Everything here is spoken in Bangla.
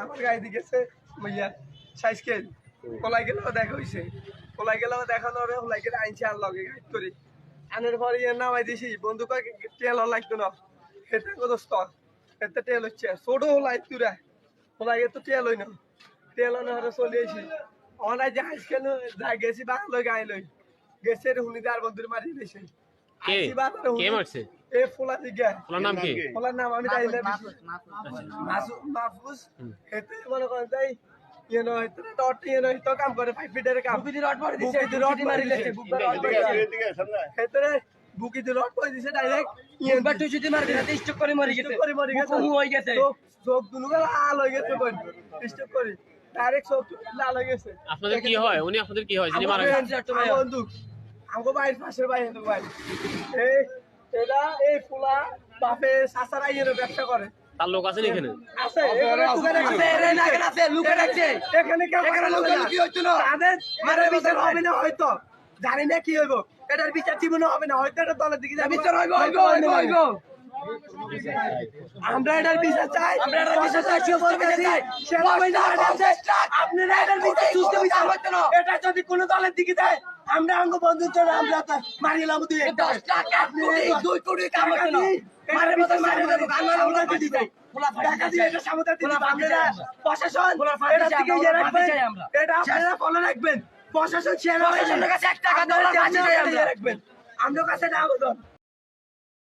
আমার গাড়ি গেছে, মাইয়া সাইজ কে কলাই গেলেও দেখা হইছে। কলাই গেলেও দেখানো রে কলাই গেলে আইনছে আর লগে গাইড করে। আনের পরে নামাই দিছি বন্ধু কয় তেল লাগতো না? হেতে কত স্তর হেতে তেল হচ্ছে। ছোট হলাই তুরা হলাই তো তেল হই না। তেল না হরে চলে আইছি। অনাই যে হাইস গেছি বাংলা লই হুনি দার বন্ধুর মারি কে? মারছে? এ ফুলা দিগা ওনার নাম কি? নাম আমি তাই না। মাহফুজ মনে করেন তাই ইয়ে নয় তো ডট ইয়ে নয় তো কাম করে। ফাইভ ফিটের কাম। বুকি রড মারি দিছে। রড মারি দিছে। বুকি রড মারি দিছে। বুকি দি রড মারি দিছে ডাইরেক্ট এবার তুই যদি মারবি না স্টক করে মরে গেছে। করে মরে গেছে। মুখ হয়ে গেছে। চোখ দুনো লাল হয়ে গেছে কোন স্টপ করি। ডাইরেক্ট চোখ লাল হয়ে গেছে। আপনাদের কি হয়? উনি আপনাদের কি হয়? যিনি মারা গেছে। বন্ধু। আমগো বাইর পাশের ভাই হেতো ভাই এই এরা এই ফুলা বাপে সাসারা ইয়ের ব্যবসা করে। তার লোক আছেন এখানে? আছে এখানে কেউ এখানে লোক কি হইতো না? তাদের মারের বিচার হবে না হয়তো। জানি না কি হইব এটার বিচার জীবনে হবে না হয়তো এটা দলের দিকে বিচার হইব হইব হইব হইব আমরা এটার বিচার চাই আমরা এটার বিচার চাই, চাই। বন্ধ। বন্ধ, আপনারা এটার বিচার সুস্থ বিচার না। এটা যদি কোনো দলের দিকে যায় আমরা অঙ্গ বন্ধুর জন্য আমরা মারিলাম দুই একটা। দশ লাখ কোটি দুই কোটি টাকা মারে মতো মারে দেবো আমরা দিতে চাই। দিয়ে। প্রশাসন। এটা আপনারা ফলো রাখবেন প্রশাসন সেরা কাছে এক টাকা। ইয়ে রাখবেন। আমরা কাছে না আবেদন